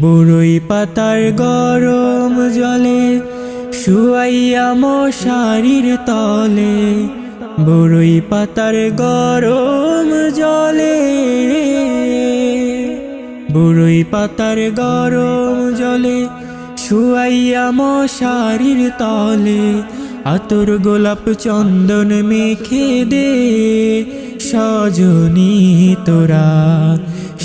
বড়ই পাতার গরম জলে, শুয়াইয়া মশারির তলে। বড়ই পাতার গরম জলে, বড়ই পাতার গরম জলে, শুয়াইয়া মশারির তলে। আতর গোলাপ চন্দন মেখে দে সজনী তোরা।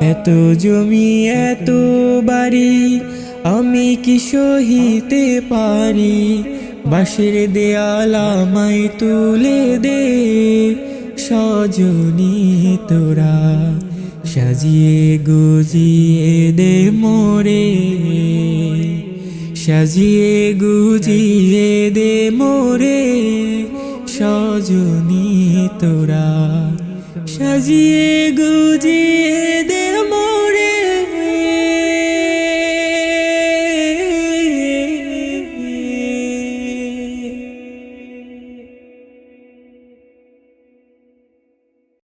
এত জমি, এত বাড়ি, আমি কি সহিতে পারি? বাঁশের দেয়াল আমায় তুলে দে, সজনী তোরা। সাজিয়ে গুজিয়ে দে মোরে, সাজিয়ে গুজিয়ে দে মোরে, সজনী তোরা। সাজিয়ে গুজিয়ে